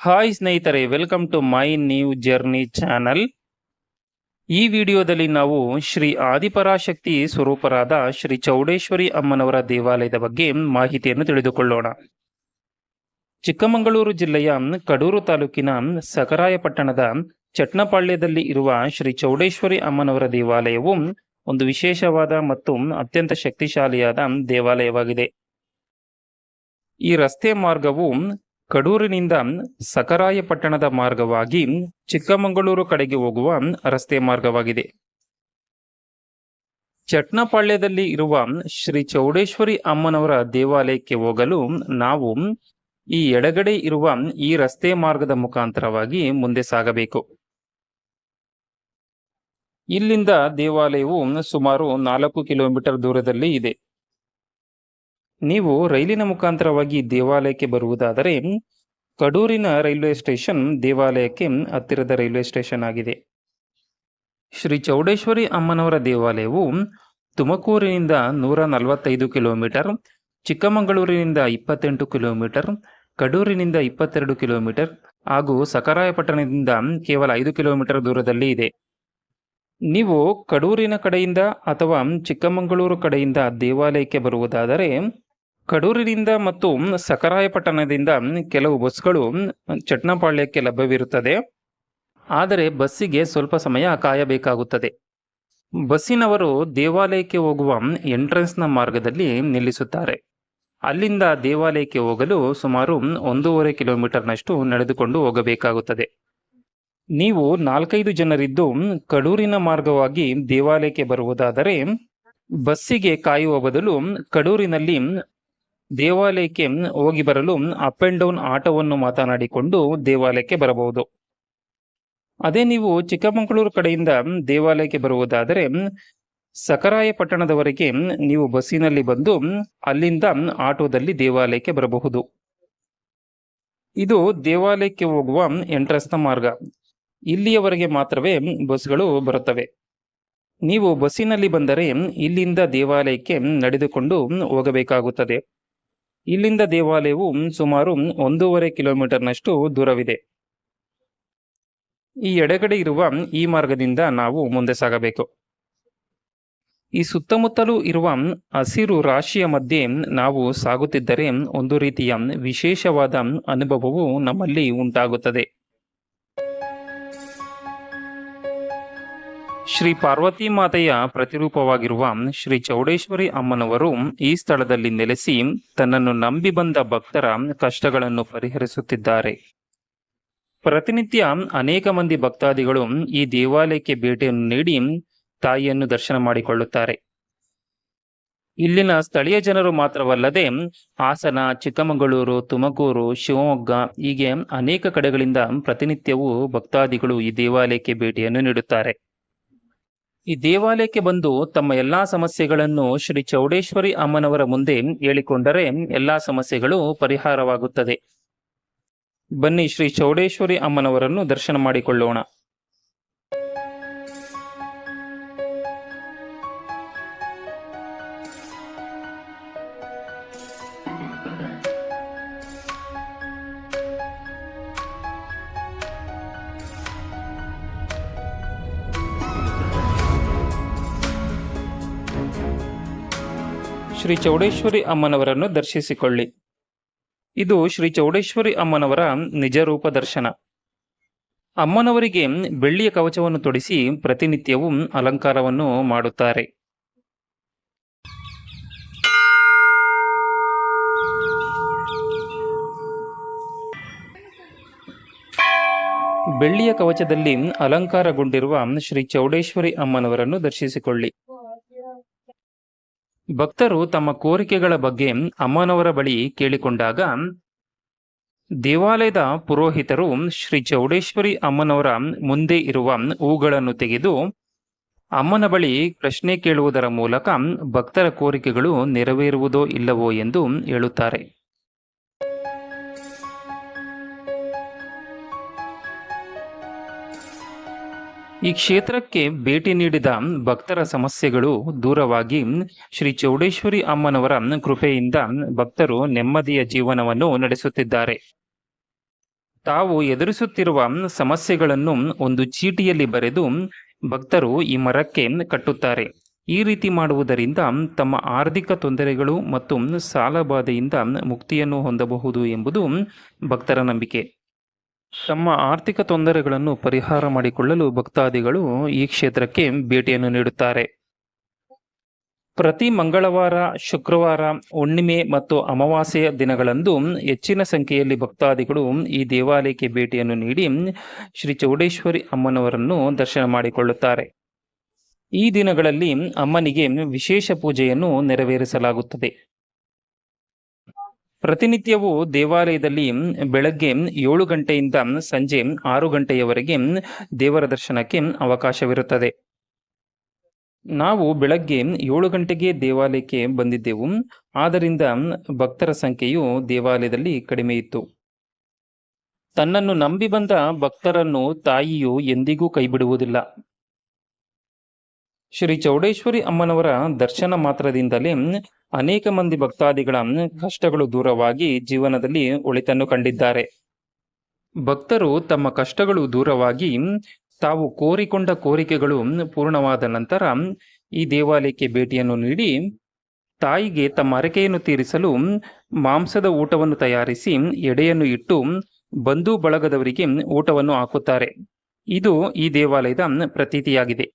Hi ಸ್ನೇಹಿತರೆ welcome to my New Journey channel ಈ ವಿಡಿಯೋದಲ್ಲಿ ನಾವು ಶ್ರೀ ಆದಿಪರಾಶಕ್ತಿ ಸ್ವರೂಪರಾದ ಶ್ರೀ ಚೌಡೇಶ್ವರಿ ಅಮ್ಮನವರ ದೇವಾಲಯದ ಬಗ್ಗೆ ಮಾಹಿತಿಯನ್ನು ತಿಳಿದುಕೊಳ್ಳೋಣ. ಚಿಕ್ಕಮಗಳೂರು ಜಿಲ್ಲೆಯ ಕಡೂರು ತಾಲೂಕಿನ ಸಕರಾಯಪಟ್ಟಣದ ಚಟ್ನಪಾಳ್ಯದಲ್ಲಿ ಇರುವ ಶ್ರೀ ಚೌಡೇಶ್ವರಿ ಅಮ್ಮನವರ ದೇವಾಲಯವು ಒಂದು ವಿಶೇಷವಾದ ಮತ್ತು ಅತ್ಯಂತ ಶಕ್ತಿಶಾಲಿಯಾದ ದೇವಾಲಯವಾಗಿದೆ. ಈ ರಸ್ತೆ ಮಾರ್ಗವು ಕಡೂರಿನಿಂದ ಸಕರಾಯಪಟ್ಟಣದ ಮಾರ್ಗವಾಗಿ ಚಿಕ್ಕಮಗಳೂರು ಕಡೆಗೆ ಹೋಗುವ ರಸ್ತೆ ಮಾರ್ಗವಾಗಿದೆ. ಚಟ್ನಪಾಳ್ಯದಲ್ಲಿ ಇರುವ ಶ್ರೀ ಚೌಡೇಶ್ವರಿ ಅಮ್ಮನವರ ದೇವಾಲಯಕ್ಕೆ ಹೋಗಲು ನಾವು ಈ ಎಡಗಡೆ ಇರುವ ಈ ರಸ್ತೆ ಮಾರ್ಗದ ಮುಖಾಂತರವಾಗಿ ಮುಂದೆ ಸಾಗಬೇಕು. ಇಲ್ಲಿಂದ ದೇವಾಲಯವು ಸುಮಾರು ನಾಲ್ಕು ಕಿಲೋಮೀಟರ್ ದೂರದಲ್ಲಿ ಇದೆ. ನೀವು ರೈಲಿನ ಮುಖಾಂತರವಾಗಿ ದೇವಾಲಯಕ್ಕೆ ಬರುವುದಾದರೆ, ಕಡೂರಿನ ರೈಲ್ವೆ ಸ್ಟೇಷನ್ ದೇವಾಲಯಕ್ಕೆ ಹತ್ತಿರದ ರೈಲ್ವೆ ಸ್ಟೇಷನ್ ಆಗಿದೆ. ಶ್ರೀ ಚೌಡೇಶ್ವರಿ ಅಮ್ಮನವರ ದೇವಾಲಯವು ತುಮಕೂರಿನಿಂದ ನೂರ ನಲವತ್ತೈದು ಕಿಲೋಮೀಟರ್, ಚಿಕ್ಕಮಗಳೂರಿನಿಂದ ಇಪ್ಪತ್ತೆಂಟು ಕಿಲೋಮೀಟರ್, ಕಡೂರಿನಿಂದ ಇಪ್ಪತ್ತೆರಡು ಕಿಲೋಮೀಟರ್ ಹಾಗೂ ಸಕರಾಯಪಟ್ಟಣದಿಂದ ಕೇವಲ ಐದು ಕಿಲೋಮೀಟರ್ ದೂರದಲ್ಲಿ ಇದೆ. ನೀವು ಕಡೂರಿನ ಕಡೆಯಿಂದ ಅಥವಾ ಚಿಕ್ಕಮಗಳೂರು ಕಡೆಯಿಂದ ದೇವಾಲಯಕ್ಕೆ ಬರುವುದಾದರೆ ಕಡೂರಿನಿಂದ ಮತ್ತು ಸಕರಾಯಪಟ್ಟಣದಿಂದ ಕೆಲವು ಬಸ್ಗಳು ಚಟ್ನಪಾಳ್ಯಕ್ಕೆ ಲಭ್ಯವಿರುತ್ತದೆ. ಆದರೆ ಬಸ್ಸಿಗೆ ಸ್ವಲ್ಪ ಸಮಯ ಕಾಯಬೇಕಾಗುತ್ತದೆ. ಬಸ್ಸಿನವರು ದೇವಾಲಯಕ್ಕೆ ಹೋಗುವ ಎಂಟ್ರೆನ್ಸ್ನ ಮಾರ್ಗದಲ್ಲಿ ನಿಲ್ಲಿಸುತ್ತಾರೆ. ಅಲ್ಲಿಂದ ದೇವಾಲಯಕ್ಕೆ ಹೋಗಲು ಸುಮಾರು ಒಂದೂವರೆ ಕಿಲೋಮೀಟರ್ನಷ್ಟು ನಡೆದುಕೊಂಡು ಹೋಗಬೇಕಾಗುತ್ತದೆ. ನೀವು ನಾಲ್ಕೈದು ಜನರಿದ್ದು ಕಡೂರಿನ ಮಾರ್ಗವಾಗಿ ದೇವಾಲಯಕ್ಕೆ ಬರುವುದಾದರೆ ಬಸ್ಸಿಗೆ ಕಾಯುವ ಬದಲು ಕಡೂರಿನಲ್ಲಿ ದೇವಾಲಯಕ್ಕೆ ಹೋಗಿ ಬರಲು ಅಪ್ ಅಂಡ್ ಡೌನ್ ಆಟೋವನ್ನು ಮಾತನಾಡಿಕೊಂಡು ದೇವಾಲಯಕ್ಕೆ ಬರಬಹುದು. ಅದೇ ನೀವು ಚಿಕ್ಕಮಗಳೂರು ಕಡೆಯಿಂದ ದೇವಾಲಯಕ್ಕೆ ಬರುವುದಾದರೆ ಸಕರಾಯಪಟ್ಟಣದವರೆಗೆ ನೀವು ಬಸ್ಸಿನಲ್ಲಿ ಬಂದು ಅಲ್ಲಿಂದ ಆಟೋದಲ್ಲಿ ದೇವಾಲಯಕ್ಕೆ ಬರಬಹುದು. ಇದು ದೇವಾಲಯಕ್ಕೆ ಹೋಗುವ ಎಂಟ್ರೆನ್ಸ್ನ ಮಾರ್ಗ. ಇಲ್ಲಿಯವರೆಗೆ ಮಾತ್ರವೇ ಬಸ್ಗಳು ಬರುತ್ತವೆ. ನೀವು ಬಸ್ಸಿನಲ್ಲಿ ಬಂದರೆ ಇಲ್ಲಿಂದ ದೇವಾಲಯಕ್ಕೆ ನಡೆದುಕೊಂಡು ಹೋಗಬೇಕಾಗುತ್ತದೆ. ಇಲ್ಲಿಂದ ದೇವಾಲಯವು ಸುಮಾರು ಒಂದೂವರೆ ಕಿಲೋಮೀಟರ್ನಷ್ಟು ದೂರವಿದೆ. ಈ ಎಡಗಡೆ ಇರುವ ಈ ಮಾರ್ಗದಿಂದ ನಾವು ಮುಂದೆ ಸಾಗಬೇಕು. ಈ ಸುತ್ತಮುತ್ತಲೂ ಇರುವ ಹಸಿರು ರಾಶಿಯ ಮಧ್ಯೆ ನಾವು ಸಾಗುತ್ತಿದ್ದರೆ ಒಂದು ರೀತಿಯ ವಿಶೇಷವಾದ ಅನುಭವವು ನಮ್ಮಲ್ಲಿ ಉಂಟಾಗುತ್ತದೆ. ಶ್ರೀ ಪಾರ್ವತಿ ಮಾತೆಯ ಪ್ರತಿರೂಪವಾಗಿರುವ ಶ್ರೀ ಚೌಡೇಶ್ವರಿ ಅಮ್ಮನವರು ಈ ಸ್ಥಳದಲ್ಲಿ ನೆಲೆಸಿ ತನ್ನನ್ನು ನಂಬಿ ಬಂದ ಭಕ್ತರ ಕಷ್ಟಗಳನ್ನು ಪರಿಹರಿಸುತ್ತಿದ್ದಾರೆ. ಪ್ರತಿನಿತ್ಯ ಅನೇಕ ಮಂದಿ ಭಕ್ತಾದಿಗಳು ಈ ದೇವಾಲಯಕ್ಕೆ ಭೇಟಿಯನ್ನು ನೀಡಿ ತಾಯಿಯನ್ನು ದರ್ಶನ ಮಾಡಿಕೊಳ್ಳುತ್ತಾರೆ. ಇಲ್ಲಿನ ಸ್ಥಳೀಯ ಜನರು ಮಾತ್ರವಲ್ಲದೆ ಹಾಸನ, ಚಿಕ್ಕಮಗಳೂರು, ತುಮಕೂರು, ಶಿವಮೊಗ್ಗ ಹೀಗೆ ಅನೇಕ ಕಡೆಗಳಿಂದ ಪ್ರತಿನಿತ್ಯವೂ ಭಕ್ತಾದಿಗಳು ಈ ದೇವಾಲಯಕ್ಕೆ ಭೇಟಿಯನ್ನು ನೀಡುತ್ತಾರೆ. ಈ ದೇವಾಲಯಕ್ಕೆ ಬಂದು ತಮ್ಮ ಎಲ್ಲಾ ಸಮಸ್ಯೆಗಳನ್ನು ಶ್ರೀ ಚೌಡೇಶ್ವರಿ ಅಮ್ಮನವರ ಮುಂದೆ ಹೇಳಿಕೊಂಡರೆ ಎಲ್ಲಾ ಸಮಸ್ಯೆಗಳು ಪರಿಹಾರವಾಗುತ್ತದೆ. ಬನ್ನಿ ಶ್ರೀ ಚೌಡೇಶ್ವರಿ ಅಮ್ಮನವರನ್ನು ದರ್ಶನ ಮಾಡಿಕೊಳ್ಳೋಣ. ಶ್ರೀ ಚೌಡೇಶ್ವರಿ ಅಮ್ಮನವರನ್ನು ದರ್ಶಿಸಿಕೊಳ್ಳಿ. ಇದು ಶ್ರೀ ಚೌಡೇಶ್ವರಿ ಅಮ್ಮನವರ ನಿಜರೂಪ ದರ್ಶನ. ಅಮ್ಮನವರಿಗೆ ಬೆಳ್ಳಿಯ ಕವಚವನ್ನು ತೊಡಿಸಿ ಪ್ರತಿನಿತ್ಯವೂ ಅಲಂಕಾರವನ್ನು ಮಾಡುತ್ತಾರೆ. ಬೆಳ್ಳಿಯ ಕವಚದಲ್ಲಿ ಅಲಂಕಾರಗೊಂಡಿರುವ ಶ್ರೀ ಚೌಡೇಶ್ವರಿ ಅಮ್ಮನವರನ್ನು ದರ್ಶಿಸಿಕೊಳ್ಳಿ. ಭಕ್ತರು ತಮ್ಮ ಕೋರಿಕೆಗಳ ಬಗ್ಗೆ ಅಮ್ಮನವರ ಬಳಿ ಕೇಳಿಕೊಂಡಾಗ, ದೇವಾಲಯದ ಪುರೋಹಿತರು ಶ್ರೀ ಚೌಡೇಶ್ವರಿ ಅಮ್ಮನವರ ಮುಂದೆ ಇರುವ ಹೂಗಳನ್ನು ತೆಗೆದು ಅಮ್ಮನ ಬಳಿ ಪ್ರಶ್ನೆ ಕೇಳುವುದರ ಮೂಲಕ ಭಕ್ತರ ಕೋರಿಕೆಗಳು ನೆರವೇರುವುದೋ ಇಲ್ಲವೋ ಎಂದು ಹೇಳುತ್ತಾರೆ. ಈ ಕ್ಷೇತ್ರಕ್ಕೆ ಭೇಟಿ ನೀಡಿದ ಭಕ್ತರ ಸಮಸ್ಯೆಗಳು ದೂರವಾಗಿ ಶ್ರೀ ಚೌಡೇಶ್ವರಿ ಅಮ್ಮನವರ ಕೃಪೆಯಿಂದ ಭಕ್ತರು ನೆಮ್ಮದಿಯ ಜೀವನವನ್ನು ನಡೆಸುತ್ತಿದ್ದಾರೆ. ತಾವು ಎದುರಿಸುತ್ತಿರುವ ಸಮಸ್ಯೆಗಳನ್ನು ಒಂದು ಚೀಟಿಯಲ್ಲಿ ಬರೆದು ಭಕ್ತರು ಈ ಮರಕ್ಕೆ ಕಟ್ಟುತ್ತಾರೆ. ಈ ರೀತಿ ಮಾಡುವುದರಿಂದ ತಮ್ಮ ಆರ್ಥಿಕ ತೊಂದರೆಗಳು ಮತ್ತು ಸಾಲಬಾಧೆಯಿಂದ ಮುಕ್ತಿಯನ್ನು ಹೊಂದಬಹುದು ಎಂಬುದು ಭಕ್ತರ ನಂಬಿಕೆ. ತಮ್ಮ ಆರ್ಥಿಕ ತೊಂದರೆಗಳನ್ನು ಪರಿಹಾರ ಮಾಡಿಕೊಳ್ಳಲು ಭಕ್ತಾದಿಗಳು ಈ ಕ್ಷೇತ್ರಕ್ಕೆ ಭೇಟಿಯನ್ನು ನೀಡುತ್ತಾರೆ. ಪ್ರತಿ ಮಂಗಳವಾರ, ಶುಕ್ರವಾರ, ಹುಣ್ಣಿಮೆ ಮತ್ತು ಅಮಾವಾಸ್ಯೆಯ ದಿನಗಳಂದು ಹೆಚ್ಚಿನ ಸಂಖ್ಯೆಯಲ್ಲಿ ಭಕ್ತಾದಿಗಳು ಈ ದೇವಾಲಯಕ್ಕೆ ಭೇಟಿಯನ್ನು ನೀಡಿ ಶ್ರೀ ಚೌಡೇಶ್ವರಿ ಅಮ್ಮನವರನ್ನು ದರ್ಶನ ಮಾಡಿಕೊಳ್ಳುತ್ತಾರೆ. ಈ ದಿನಗಳಲ್ಲಿ ಅಮ್ಮನಿಗೆ ವಿಶೇಷ ಪೂಜೆಯನ್ನು ನೆರವೇರಿಸಲಾಗುತ್ತದೆ. ಪ್ರತಿನಿತ್ಯವೂ ದೇವಾಲಯದಲ್ಲಿ ಬೆಳಗ್ಗೆ ಏಳು ಗಂಟೆಯಿಂದ ಸಂಜೆ ಆರು ಗಂಟೆಯವರೆಗೆ ದೇವರ ದರ್ಶನಕ್ಕೆ ಅವಕಾಶವಿರುತ್ತದೆ. ನಾವು ಬೆಳಗ್ಗೆ ಏಳು ಗಂಟೆಗೆ ದೇವಾಲಯಕ್ಕೆ ಬಂದಿದ್ದೆವು. ಆದ್ದರಿಂದ ಭಕ್ತರ ಸಂಖ್ಯೆಯು ದೇವಾಲಯದಲ್ಲಿ ಕಡಿಮೆ ಇತ್ತು. ತನ್ನನ್ನು ನಂಬಿ ಬಂದ ಭಕ್ತರನ್ನು ತಾಯಿಯು ಎಂದಿಗೂ ಕೈಬಿಡುವುದಿಲ್ಲ. ಶ್ರೀ ಚೌಡೇಶ್ವರಿ ಅಮ್ಮನವರ ದರ್ಶನ ಮಾತ್ರದಿಂದಲೇ ಅನೇಕ ಮಂದಿ ಭಕ್ತಾದಿಗಳ ಕಷ್ಟಗಳು ದೂರವಾಗಿ ಜೀವನದಲ್ಲಿ ಒಳಿತನ್ನು ಕಂಡಿದ್ದಾರೆ. ಭಕ್ತರು ತಮ್ಮ ಕಷ್ಟಗಳು ದೂರವಾಗಿ ತಾವು ಕೋರಿಕೊಂಡ ಕೋರಿಕೆಗಳು ಪೂರ್ಣವಾದ ನಂತರ ಈ ದೇವಾಲಯಕ್ಕೆ ಭೇಟಿಯನ್ನು ನೀಡಿ ತಾಯಿಗೆ ತಮ್ಮ ಅರಕೆಯನ್ನು ತೀರಿಸಲು ಮಾಂಸದ ಊಟವನ್ನು ತಯಾರಿಸಿ ಎಡೆಯನ್ನು ಇಟ್ಟು ಬಂಧು ಬಳಗದವರಿಗೆ ಊಟವನ್ನು ಹಾಕುತ್ತಾರೆ. ಇದು ಈ ದೇವಾಲಯದ ಪ್ರತೀತಿಯಾಗಿದೆ.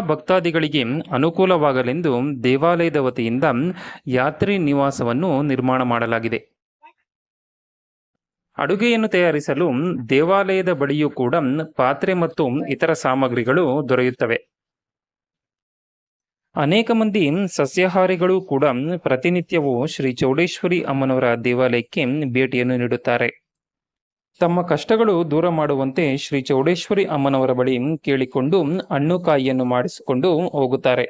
ಭಕ್ತಾದಿಗಳಿಗೆ ಅನುಕೂಲವಾಗಲೆಂದು ದೇವಾಲಯದ ವತಿಯಿಂದ ಯಾತ್ರಿ ನಿವಾಸವನ್ನು ನಿರ್ಮಾಣ ಮಾಡಲಾಗಿದೆ. ಅಡುಗೆಯನ್ನು ತಯಾರಿಸಲು ದೇವಾಲಯದ ಬಳಿಯೂ ಕೂಡ ಪಾತ್ರೆ ಮತ್ತು ಇತರ ಸಾಮಗ್ರಿಗಳು ದೊರೆಯುತ್ತವೆ. ಅನೇಕ ಮಂದಿ ಸಸ್ಯಾಹಾರಿಗಳು ಕೂಡ ಪ್ರತಿನಿತ್ಯವೂ ಶ್ರೀ ಚೌಡೇಶ್ವರಿ ಅಮ್ಮನವರ ದೇವಾಲಯಕ್ಕೆ ಭೇಟಿಯನ್ನು ನೀಡುತ್ತಾರೆ. ತಮ್ಮ ಕಷ್ಟಗಳು ದೂರ ಮಾಡುವಂತೆ ಶ್ರೀ ಚೌಡೇಶ್ವರಿ ಅಮ್ಮನವರ ಬಳಿ ಕೇಳಿಕೊಂಡು ಹಣ್ಣು ಕಾಯಿಯನ್ನು ಮಾಡಿಸಿಕೊಂಡು ಹೋಗುತ್ತಾರೆ.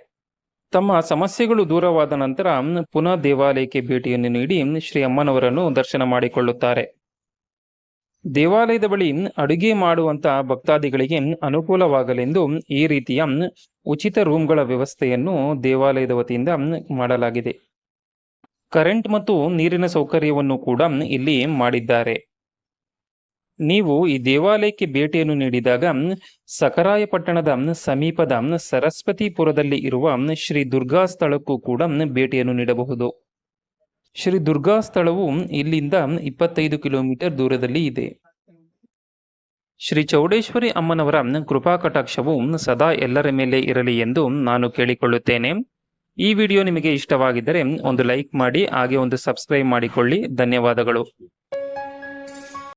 ತಮ್ಮ ಸಮಸ್ಯೆಗಳು ದೂರವಾದ ನಂತರ ಪುನಃ ದೇವಾಲಯಕ್ಕೆ ಭೇಟಿಯನ್ನು ನೀಡಿ ಶ್ರೀ ಅಮ್ಮನವರನ್ನು ದರ್ಶನ ಮಾಡಿಕೊಳ್ಳುತ್ತಾರೆ. ದೇವಾಲಯದ ಬಳಿ ಅಡುಗೆ ಮಾಡುವಂತಹ ಭಕ್ತಾದಿಗಳಿಗೆ ಅನುಕೂಲವಾಗಲೆಂದು ಈ ರೀತಿಯ ಉಚಿತ ರೂಮ್ಗಳ ವ್ಯವಸ್ಥೆಯನ್ನು ದೇವಾಲಯದ ವತಿಯಿಂದ ಮಾಡಲಾಗಿದೆ. ಕರೆಂಟ್ ಮತ್ತು ನೀರಿನ ಸೌಕರ್ಯವನ್ನು ಕೂಡ ಇಲ್ಲಿ ಮಾಡಿದ್ದಾರೆ. ನೀವು ಈ ದೇವಾಲಯಕ್ಕೆ ಭೇಟಿಯನ್ನು ನೀಡಿದಾಗ ಸಕರಾಯಪಟ್ಟಣದ ಸಮೀಪದ ಸರಸ್ವತಿಪುರದಲ್ಲಿ ಇರುವ ಶ್ರೀ ದುರ್ಗಾ ಸ್ಥಳಕ್ಕೂ ಕೂಡ ಭೇಟಿಯನ್ನು ನೀಡಬಹುದು. ಶ್ರೀ ದುರ್ಗಾ ಸ್ಥಳವು ಇಲ್ಲಿಂದ ಇಪ್ಪತ್ತೈದು ಕಿಲೋಮೀಟರ್ ದೂರದಲ್ಲಿ ಇದೆ. ಶ್ರೀ ಚೌಡೇಶ್ವರಿ ಅಮ್ಮನವರ ಕೃಪಾ ಕಟಾಕ್ಷವು ಸದಾ ಎಲ್ಲರ ಮೇಲೆ ಇರಲಿ ಎಂದು ನಾನು ಕೇಳಿಕೊಳ್ಳುತ್ತೇನೆ. ಈ ವಿಡಿಯೋ ನಿಮಗೆ ಇಷ್ಟವಾಗಿದ್ದರೆ ಒಂದು ಲೈಕ್ ಮಾಡಿ, ಹಾಗೆ ಒಂದು ಸಬ್ಸ್ಕ್ರೈಬ್ ಮಾಡಿಕೊಳ್ಳಿ. ಧನ್ಯವಾದಗಳು.